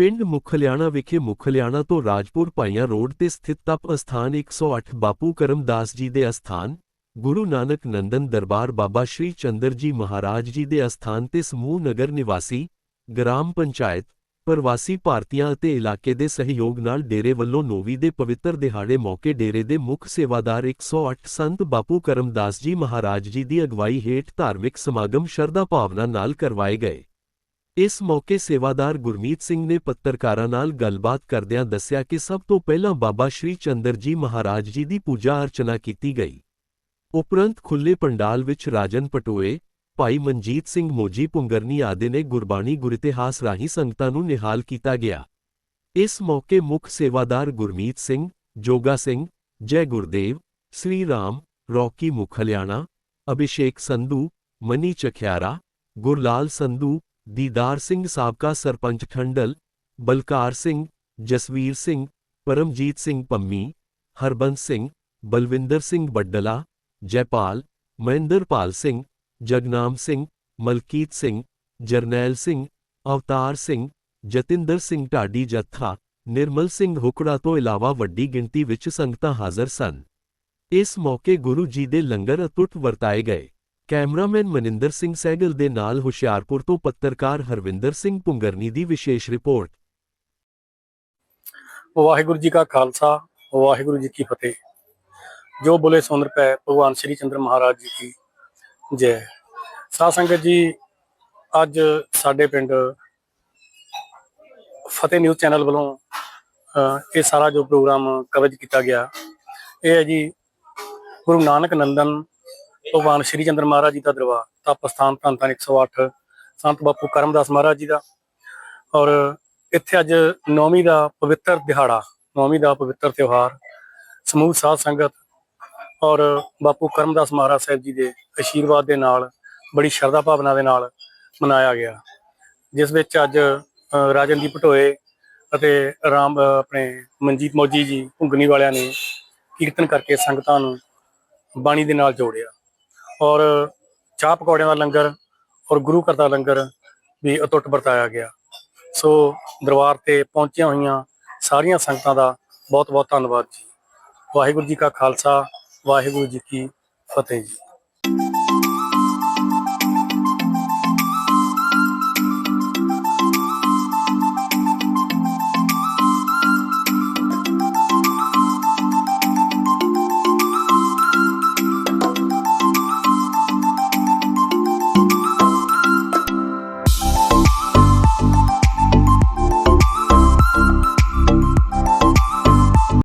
ਪਿੰਡ ਮੁਖਲਿਆਣਾ ਵਿਖੇ ਮੁਖਲਿਆਣਾ ਤੋਂ ਰਾਜਪੁਰ ਭਾਈਆਂ ਰੋਡ ਤੇ ਸਥਿਤ ਤਪ ਅਸਥਾਨ 108 ਬਾਪੂ ਕਰਮਦਾਸ ਜੀ ਦੇ ਅਸਥਾਨ, ਗੁਰੂ ਨਾਨਕ ਨੰਦਨ ਦਰਬਾਰ ਬਾਬਾ ਸ਼੍ਰੀ ਚੰਦਰ ਜੀ ਮਹਾਰਾਜ ਜੀ ਦੇ ਅਸਥਾਨ ਤੇ ਸਮੂਹ ਨਗਰ ਨਿਵਾਸੀ, ਗ੍ਰਾਮ ਪੰਚਾਇਤ, ਪ੍ਰਵਾਸੀ ਭਾਰਤੀਆਂ ਅਤੇ ਇਲਾਕੇ ਦੇ ਸਹਿਯੋਗ ਨਾਲ ਡੇਰੇ ਵੱਲੋਂ ਨੋਵੀ ਦੇ ਪਵਿੱਤਰ ਦਿਹਾੜੇ ਮੌਕੇ ਡੇਰੇ ਦੇ ਮੁੱਖ ਸੇਵਾਦਾਰ 108 ਸੰਤ ਬਾਪੂ ਕਰਮਦਾਸ ਜੀ ਮਹਾਰਾਜ ਜੀ ਦੀ ਅਗਵਾਈ ਹੇਠ ਧਾਰਮਿਕ ਸਮਾਗਮ ਸ਼ਰਧਾ ਭਾਵਨਾ ਨਾਲ ਕਰਵਾਏ ਗਏ। ਇਸ ਮੌਕੇ ਸੇਵਾਦਾਰ ਗੁਰਮੀਤ ਸਿੰਘ ਨੇ ਪੱਤਰਕਾਰਾਂ ਨਾਲ ਗੱਲਬਾਤ ਕਰਦਿਆਂ ਦੱਸਿਆ ਕਿ ਸਭ ਤੋਂ ਪਹਿਲਾਂ ਬਾਬਾ ਸ਼੍ਰੀ ਚੰਦਰ ਜੀ ਮਹਾਰਾਜ ਜੀ ਦੀ ਪੂਜਾ ਅਰਚਨਾ ਕੀਤੀ ਗਈ। ਉਪਰੰਤ ਖੁੱਲੇ ਪੰਡਾਲ ਵਿੱਚ ਰਾਜਨ ਪਟੋਏ, ਭਾਈ ਮਨਜੀਤ ਸਿੰਘ ਮੋਜੀ ਪੁੰਗਰਨੀ ਆਦਿ ਨੇ ਗੁਰਬਾਣੀ ਗੁਰਿਤਿਹਾਸ ਰਾਹੀਂ ਸੰਗਤਾਂ ਨੂੰ ਨਿਹਾਲ ਕੀਤਾ ਗਿਆ। ਇਸ ਮੌਕੇ ਮੁੱਖ ਸੇਵਾਦਾਰ ਗੁਰਮੀਤ ਸਿੰਘ, ਜੋਗਾ ਸਿੰਘ, ਜੈ ਗੁਰਦੇਵ, ਸ੍ਰੀ ਰਾਮ, ਰੌਕੀ ਮੁਖਲਿਆਣਾ, ਅਭਿਸ਼ੇਕ ਸੰਧੂ, ਮਨੀ ਚਖਿਆਰਾ, ਗੁਰਲਾਲ ਸੰਧੂ ਦੀਦਾਰ ਸਿੰਘ ਸਾਬਕਾ ਸਰਪੰਚ ਖੰਡਲ, ਬਲਕਾਰ ਸਿੰਘ, ਜਸਵੀਰ ਸਿੰਘ, ਪਰਮਜੀਤ ਸਿੰਘ ਪੰਮੀ, ਹਰਬੰਸ ਸਿੰਘ, ਬਲਵਿੰਦਰ ਸਿੰਘ ਬੱਡਲਾ, ਜੈਪਾਲ, ਮਹਿੰਦਰਪਾਲ ਸਿੰਘ, ਜਗਨਾਮ ਸਿੰਘ, ਮਲਕੀਤ ਸਿੰਘ, ਜਰਨੈਲ ਸਿੰਘ, ਅਵਤਾਰ ਸਿੰਘ, ਜਤਿੰਦਰ ਸਿੰਘ ਢਾਡੀ ਜੱਥਾ, ਨਿਰਮਲ ਸਿੰਘ ਹੁਕੜਾ ਤੋਂ ਇਲਾਵਾ ਵੱਡੀ ਗਿਣਤੀ ਵਿੱਚ ਸੰਗਤਾਂ ਹਾਜ਼ਰ ਸਨ। ਇਸ ਮੌਕੇ ਗੁਰੂ ਜੀ ਦੇ ਲੰਗਰ ਅਤੁੱਟ ਵਰਤਾਏ ਗਏ। ਕੈਮਰਾਮੈਨ ਮਨਿੰਦਰ ਸਿੰਘ ਸਹਿਗਲ ਦੇ ਨਾਲ ਹੁਸ਼ਿਆਰਪੁਰ ਤੋਂ ਪੱਤਰਕਾਰ ਹਰਵਿੰਦਰ ਸਿੰਘ ਪੁੰਗਰਨੀ ਦੀ ਵਿਸ਼ੇਸ਼ ਰਿਪੋਰਟ। ਵਾਹਿਗੁਰੂ ਜੀ ਕਾ ਖਾਲਸਾ, ਵਾਹਿਗੁਰੂ ਜੀ ਕੀ ਫਤਿਹ। ਜੋ ਬੋਲੇ ਸੁੰਦਰ ਪੈ, ਭਗਵਾਨ ਸ਼੍ਰੀ ਚੰਦਰ ਮਹਾਰਾਜ ਜੀ ਕੀ ਜੈ। ਸਾਧ ਸੰਗਤ ਜੀ, ਅੱਜ ਸਾਡੇ ਪਿੰਡ ਫਤਿਹ ਨਿਊਜ਼ ਚੈਨਲ ਵੱਲੋਂ ਇਹ ਸਾਰਾ ਜੋ ਪ੍ਰੋਗਰਾਮ ਕਵਰੇਜ ਕੀਤਾ ਗਿਆ, ਇਹ ਹੈ ਜੀ ਗੁਰੂ ਨਾਨਕ ਨੰਦਨ ਭਗਵਾਨ ਸ਼੍ਰੀ ਚੰਦਰ ਮਹਾਰਾਜ ਜੀ ਦਾ ਦਰਬਾਰ ਤਪ ਸਥਾਨ ਧੰਨ ਧੰਨ 108 ਸੰਤ ਬਾਪੂ ਕਰਮਦਾਸ ਮਹਾਰਾਜ ਜੀ ਦਾ। ਔਰ ਇੱਥੇ ਅੱਜ ਨੌਵੀਂ ਦਾ ਪਵਿੱਤਰ ਦਿਹਾੜਾ ਨੌਵੀਂ ਦਾ ਪਵਿੱਤਰ ਤਿਉਹਾਰ ਸਮੂਹ ਸਾਧ ਸੰਗਤ ਔਰ ਬਾਪੂ ਕਰਮਦਾਸ ਮਹਾਰਾਜ ਸਾਹਿਬ ਜੀ ਦੇ ਅਸ਼ੀਰਵਾਦ ਦੇ ਨਾਲ ਬੜੀ ਸ਼ਰਧਾ ਭਾਵਨਾ ਦੇ ਨਾਲ ਮਨਾਇਆ ਗਿਆ। ਜਿਸ ਵਿੱਚ ਅੱਜ ਅ, ਰਾਜਨਦੀਪ ਢੋਏ ਅਤੇ ਰਾਮ ਆਪਣੇ ਮਨਜੀਤ ਮੋਜੀ ਜੀ ਭੁੰਗਨੀ ਵਾਲਿਆਂ ਨੇ ਕੀਰਤਨ ਕਰਕੇ ਸੰਗਤਾਂ ਨੂੰ ਬਾਣੀ ਦੇ ਨਾਲ ਜੋੜਿਆ। ਔਰ ਚਾਹ ਪਕੌੜਿਆਂ ਦਾ ਲੰਗਰ ਔਰ ਗੁਰੂ ਘਰ ਦਾ ਲੰਗਰ ਵੀ ਅਟੁੱਟ ਵਰਤਾਇਆ ਗਿਆ। ਸੋ ਦਰਬਾਰ ਤੇ ਪਹੁੰਚੀਆਂ ਹੋਈਆਂ ਸਾਰੀਆਂ ਸੰਗਤਾਂ ਦਾ ਬਹੁਤ ਬਹੁਤ ਧੰਨਵਾਦ ਜੀ। ਵਾਹਿਗੁਰੂ ਜੀ ਕਾ ਖਾਲਸਾ, ਵਾਹਿਗੁਰੂ ਜੀ ਕੀ ਫਤਿਹ ਜੀ।